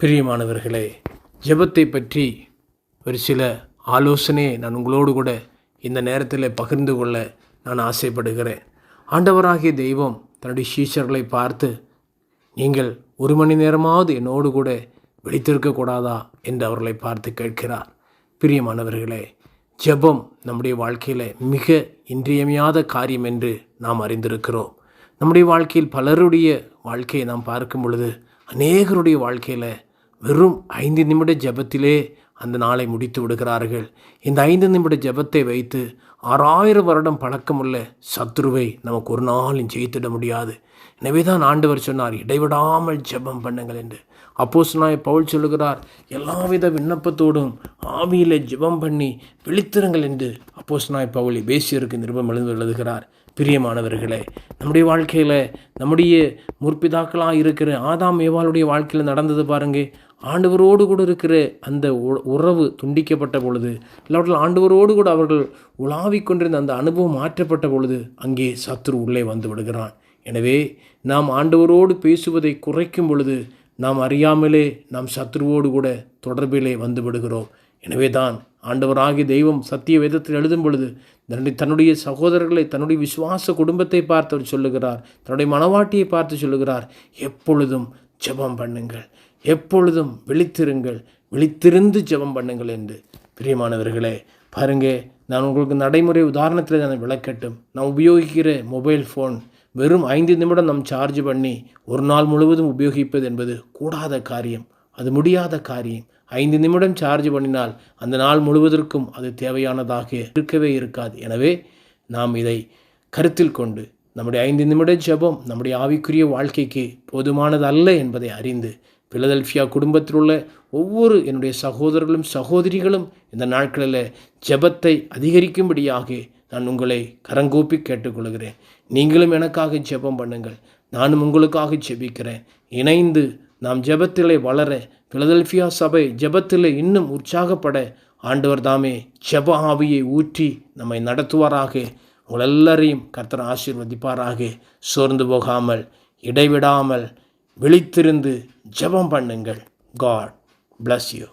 பிரியமானவர்களே ஜெபத்தை பற்றி ஒரு சில ஆலோசனையை நான் உங்களோடு கூட இந்த நேரத்தில் பகிர்ந்து கொள்ள நான் ஆசைப்படுகிறேன். ஆண்டவராகிய தெய்வம் தன்னுடைய சீஷர்களை பார்த்து நீங்கள் ஒரு மணி நேரமாவது என்னோடு கூட விழித்திருக்கக்கூடாதா? என்று அவர்களை பார்த்து கேட்கிறார். பிரியமானவர்களே ஜெபம் நம்முடைய வாழ்க்கையில் மிக இன்றியமையாத காரியம் என்று நாம் அறிந்திருக்கிறோம். நம்முடைய வாழ்க்கையில் பலருடைய வாழ்க்கையை நாம் பார்க்கும் பொழுது அநேகருடைய வாழ்க்கையில் வெறும் ஐந்து நிமிட ஜெபத்திலே அந்த நாளை முடித்து விடுகிறார்கள். இந்த ஐந்து நிமிட ஜெபத்தை வைத்து ஆறாயிரம் வருடம் பழக்கமுள்ள சத்ருவை நமக்கு ஒரு நாளும் ஜெயித்திட முடியாது. எனவே தான் ஆண்டவர் சொன்னார் இடைவிடாமல் ஜெபம் பண்ணுங்கள் என்று. அப்போஸ் நாய் பவுல் சொல்லுகிறார் எல்லாவித விண்ணப்பத்தோடும் ஆவியிலே ஜெபம் பண்ணி விழித்திருங்கள் என்று அப்போஸ்னாய் பவுலி பேசியருக்கு நிருபம் எழுந்து எழுதுகிறார். பிரியமானவர்களே நம்முடைய வாழ்க்கையில் நம்முடைய முற்பிதாக்களாக இருக்கிற ஆதாம் ஏவாளுடைய வாழ்க்கையில் நடந்தது பாருங்கள் ஆண்டவரோடு கூட இருக்கிற அந்த உ- உறவு துண்டிக்கப்பட்ட பொழுது இல்லாவற்றில் ஆண்டவரோடு கூட அவர்கள் உலாவிக் கொண்டிருந்த அந்த அனுபவம் மாற்றப்பட்ட பொழுது அங்கே சத்ரு உள்ளே வந்து விடுகிறான். எனவே நாம் ஆண்டவரோடு பேசுவதை குறைக்கும் பொழுது நாம் அறியாமலே நாம் சத்ருவோடு கூட தொடர்பிலே வந்து விடுகிறோம். எனவே தான் ஆண்டவராகிய தெய்வம் சத்திய வேதத்தில் எழுதும் பொழுது தன்னுடைய தன்னுடைய சகோதரர்களை தன்னுடைய விசுவாச குடும்பத்தை பார்த்து அவர் சொல்லுகிறார். தன்னுடைய மனவாட்டியை பார்த்து சொல்லுகிறார். எப்பொழுதும் ஜெபம் பண்ணுங்கள். எப்பொழுதும் விழித்திருங்கள். விழித்திருந்து ஜெபம் பண்ணுங்கள் என்று. பிரியமானவர்களே பாருங்க நான் உங்களுக்கு நடைமுறை உதாரணத்தில் நான் விளக்கட்டும். நான் உபயோகிக்கிற மொபைல் ஃபோன் வெறும் ஐந்து நிமிடம் நாம் சார்ஜ் பண்ணி ஒரு நாள் முழுவதும் உபயோகிப்பது என்பது கூடாத காரியம். அது முடியாத காரியம். ஐந்து நிமிடம் சார்ஜ் பண்ணினால் அந்த நாள் முழுவதற்கும் அது தேவையானதாக இருக்கவே இருக்காது. எனவே நாம் இதை கருத்தில் கொண்டு நம்முடைய ஐந்து நிமிட ஜெபம் நம்முடைய ஆவிக்குரிய வாழ்க்கைக்கு போதுமானது அல்ல என்பதை அறிந்து பிலதெல்ஃபியா குடும்பத்தில் உள்ள ஒவ்வொரு என்னுடைய சகோதரர்களும் சகோதரிகளும் இந்த நாட்களில் ஜெபத்தை அதிகரிக்கும்படியாக நான் உங்களை கரங்கூப்பி கேட்டுக்கொள்கிறேன். நீங்களும் எனக்காக ஜெபம் பண்ணுங்கள். நானும் உங்களுக்காக ஜெபிக்கிறேன். இணைந்து நாம் ஜெபத்திலே வளர பிலதெல்ஃபியா சபை ஜெபத்திலே இன்னும் உற்சாகப்பட ஆண்டவர் தாமே ஜெப ஆவியை ஊற்றி நம்மை நடத்துவாராக. உங்கள் எல்லாரையும் கர்த்தர் ஆசீர்வதிப்பாராக. சோர்ந்து போகாமல் இடைவிடாமல் விழித்திருந்து ஜெபம் பண்ணுங்கள். God bless you